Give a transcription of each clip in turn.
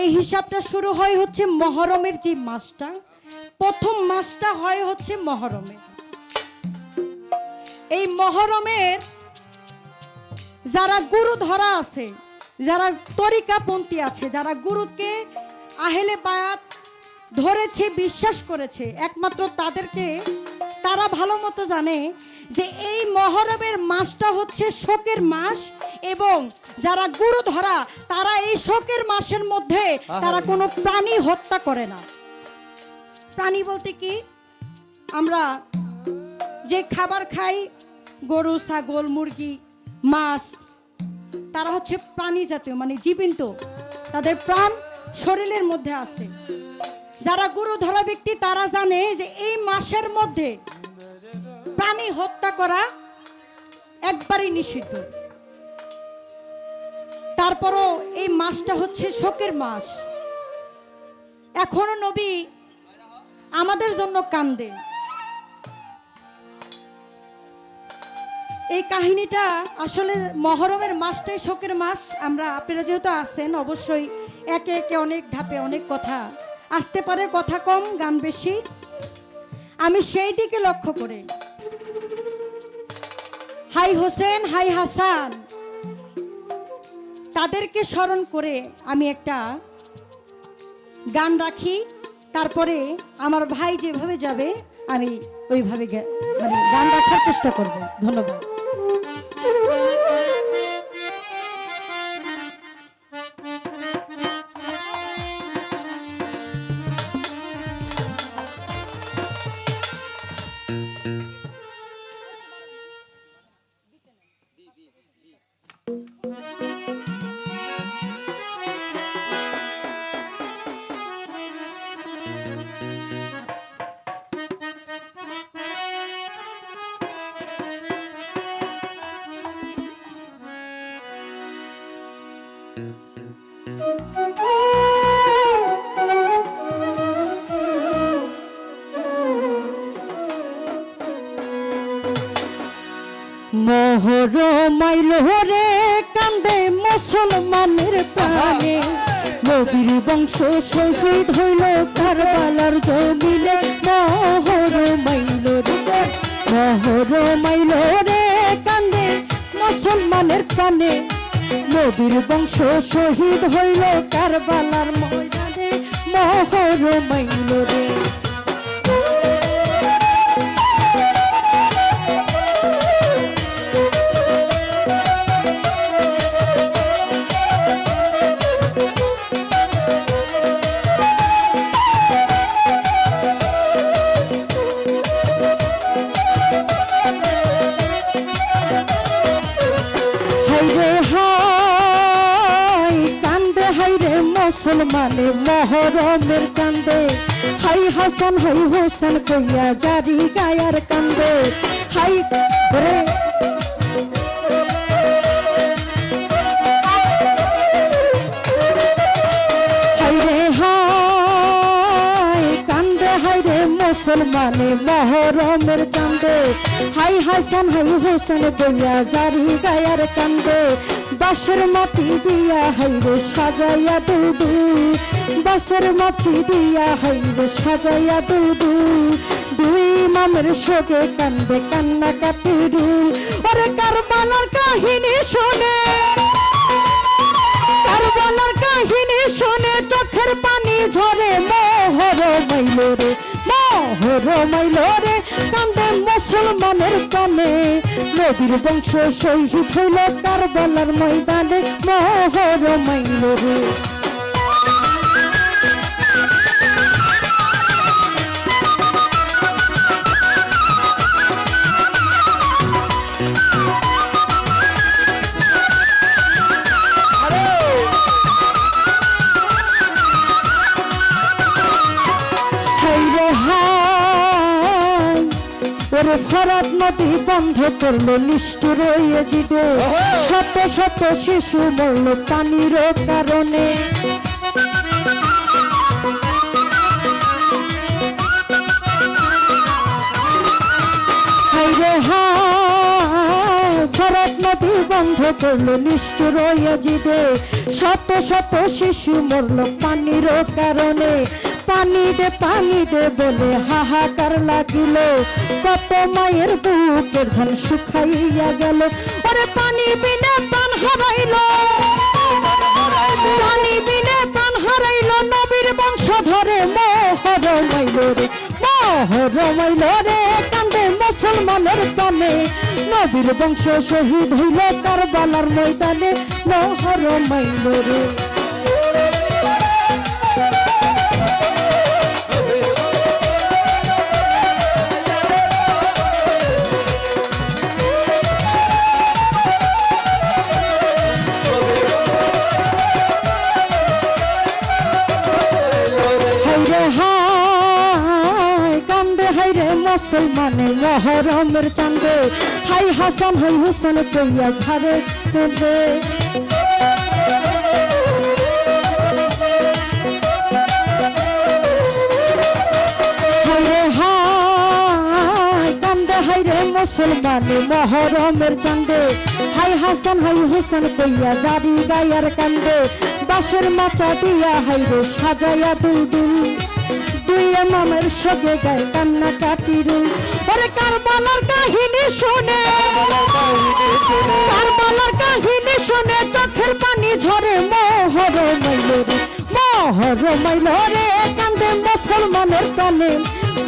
এই হিসাবটা শুরু হয় হচ্ছে মহরমের যে মাসটা, প্রথম মাসটা হয় হচ্ছে মহরমে। এই মহরমের যারা গুরু ধরা আছে, যারা তরিকাপন্থী আছে, যারা গুরুকে আহেলে বায়াত ধরেছে, বিশ্বাস করেছে, একমাত্র তাদেরকে তারা ভালো মতো জানে যে এই মহরমের মাসটা হচ্ছে শোকের মাস এবং যারা গুরু ধরা তারা এই শোকের মাসের মধ্যে তারা কোনো প্রাণী হত্যা করে না। প্রাণী বলতে কি? আমরা যে খাবার খাই গরু ছাগল মুরগি মাছ তারা হচ্ছে প্রাণী জাতীয় মানে জীবিত তাদের প্রাণ শরীরের মধ্যে আছে। যারা গুরু ধরা ব্যক্তি তারা জানে যে এই মাসের মধ্যে প্রাণী হত্যা করা একবারই নিষিদ্ধ। তারপরও এই মাসটা হচ্ছে শোকের মাস। এখনও নবী আমাদের জন্য কান্দে। এই কাহিনীটা আসলে মহরমের মাসটাই শোকের মাস। আমরা আপনারা যেহেতু আসছেন অবশ্যই একে একে অনেক ধাপে অনেক কথা আসতে পারে, কথা কম, গান বেশি। আমি সেই দিকে লক্ষ্য করে। হাই হোসেন, হাই হাসান। তাদেরকে স্মরণ করে আমি একটা গান রাখি। তারপরে আমার ভাই যেভাবে যাবে, আমি ওইভাবে মানে গান রাখার চেষ্টা করব। ধন্যবাদ। মোহর মাইল রে কান্দে মুসলমানের প্রাণে। নবীর বংশ শহীদ হইল কারবালার জমিলে মোহর মাইল রে মোহর মাইল রে কান্দে মুসলমানের প্রাণে। নবীর বংশ শহীদ হইল কারবালার ময়দানে মহর মাইল রে। মুসলমানে মহরমের কান্দে হাই হাসান হাই হোসেন কইয়া জারি গায়ার কান্দে হাই রে মুসলমানে মহরমের কান্দে। হাই হাসান হাই হোসেন বইয়া জারি গায়ার কান্দে। বাসের মাটি দিয়া হাইরে সাজাইয়া দুদু। বাসের মাটি দিয়া হাইরে সাজাইয়া দুদু। দুই মামের শোকে কান্দে কান্না কাতিরুল ওরে কারবালার কাহিনী শোনে। কারবালার কাহিনী শুনে চোখের পানি ঝরে মোহর মাইল রে। মোহর মাইল রে, কান্দে মুসলমানের কানে নবীর বংশ শহীদ হইল কারবালার ময়দানে। মোহর মাইল রে। হাইরে ফরাত নদী বন্ধ করল নিষ্ঠুর জিদে। শত শত শিশু মরল পানির কারণে। ফরাত নদী বন্ধ করল নিষ্ঠুর জিদে। শত শত শিশু মরল পানির কারণে। পানি দে পানি দে বলে হাহাকার লাগিল। কত মায়ের বুকের ধান শুকাইয়া গেল। ওরে পানি বিনে পান হারাইল। পানি বিনে পান হারাইল। নবীর বংশ ধরে মোহর মাইল রে, মোহর মাইল রে। কান্দে মুসলমানের তনে নবীর বংশ শহীদ হইল কারবালার ময়দানে। মোহর মাইল রে। মহরমের চান্দে হাই হাসান, হাই হুসেন কইয়া ঘরে দে হাইরে হাই, কান্দে হাইরে মুসলমানে মহরমের চান্দে হাই হাসান, হাই হুসেন কইয়া জারি গায়ার কান্দে। বাসের মাচা দিয়া হাইরে সাজাইয়া দুল দুল দুই মামের সগে গায় কান্না কাটিরুল ওরে কারবালার কাহিনী শুনে। কারবালার কাহিনী শুনে চোখের পানি ঝরে। মোহর মাইল রে, মোহর মাইল রে, কান্দে মুসলমানের প্রাণে।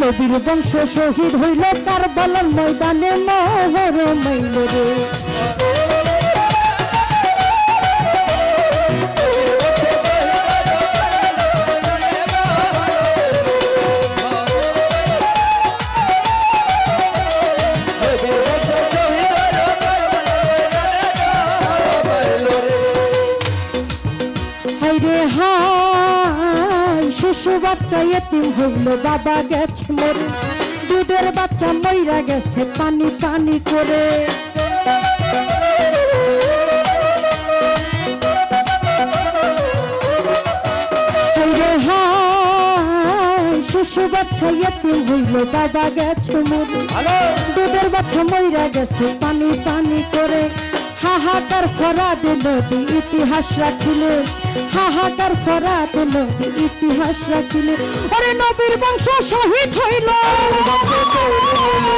নবীর বংশ শহীদ হইল কারবালার ময়দানে। মোহর মাইল রে। বাচ্চা এতিম হইল বাবা গেছে মরে। দুধের বাচ্চা মইরা গেছে পানি পানি করে। শিশু বাচ্চা এতিম হইল বাবা গেছে মরে। দুধের বাচ্চা মইরা গেছে পানি পানি করে। হাহাকার ফরাদ নদী ইতিহাস রাখিলে। হাহাকার ফরাদ নদী ইতিহাস রাখিলে। ওরে নবীর বংশ শহীদ হইল।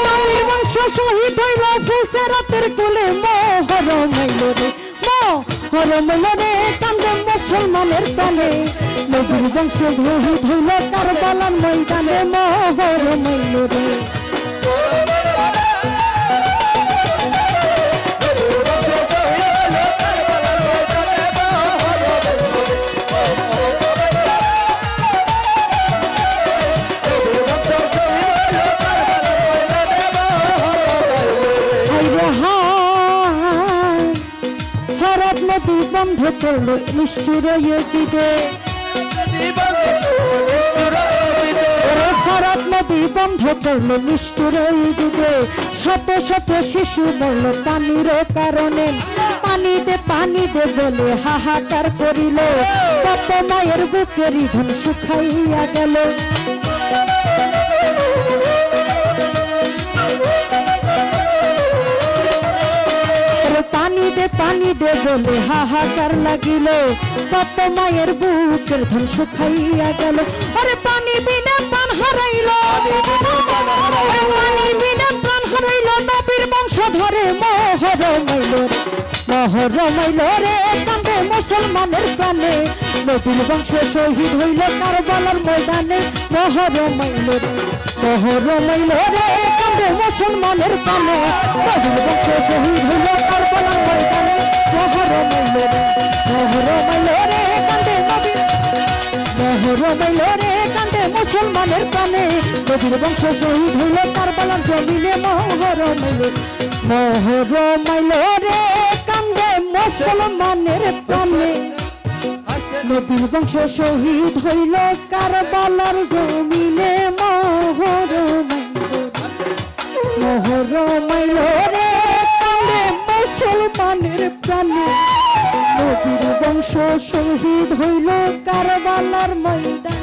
নবীর বংশ শহীদ হইল, ফুলছে রাতের কোলে। মোহর মাইল রে মোহর মাইল রে, কান্দে মুসলমানের প্রাণে নবীর বংশ শহীদ হইল কারবালার ময়দানে। মোহর মাইল রে। ফরাত নদী বন্ধ করল নিষ্ঠুর ওরে ফরাত নদী বন্ধ করল, নিষ্ঠুর জিদে শত শত শিশু মরল পানির কারণে পানি দে পানি দে বলে হাহাকার করিল। কত মায়ের বুকের ধন শুকাইয়া গেল। দে পানি দে বলে হাহাকার লাগিল। কত মায়ের বুকের ধন শুকাইয়া গেল। ওরে পানি বিনা প্রাণ হারাইল। পানি বিনা প্রাণ হারাইল। নবীর বংশ ধরে মোহর মাইল মোহর মাইল রে। কান্দে মুসলমানের প্রাণে। নবীর বংশ শহীদ হইল কারবালার ময়দানে। মোহর মাইল রে। মোহর মাইল রে। কান্দে মুসলমানের প্রাণে। নবীর বংশ শহীদ হইল মুসলমানের প্রাণে নবীর বংশ শহীদ হইল কারবালার জমিনে মোহর মাইল মোহর মাইল রে কান্দে মুসলমানের প্রাণে নবীর বংশ শহীদ হইল কারবালার জমিনে রে মুসলমানের প্রাণে নবীর বংশ শহীদ হইল কারবালার ময়দান।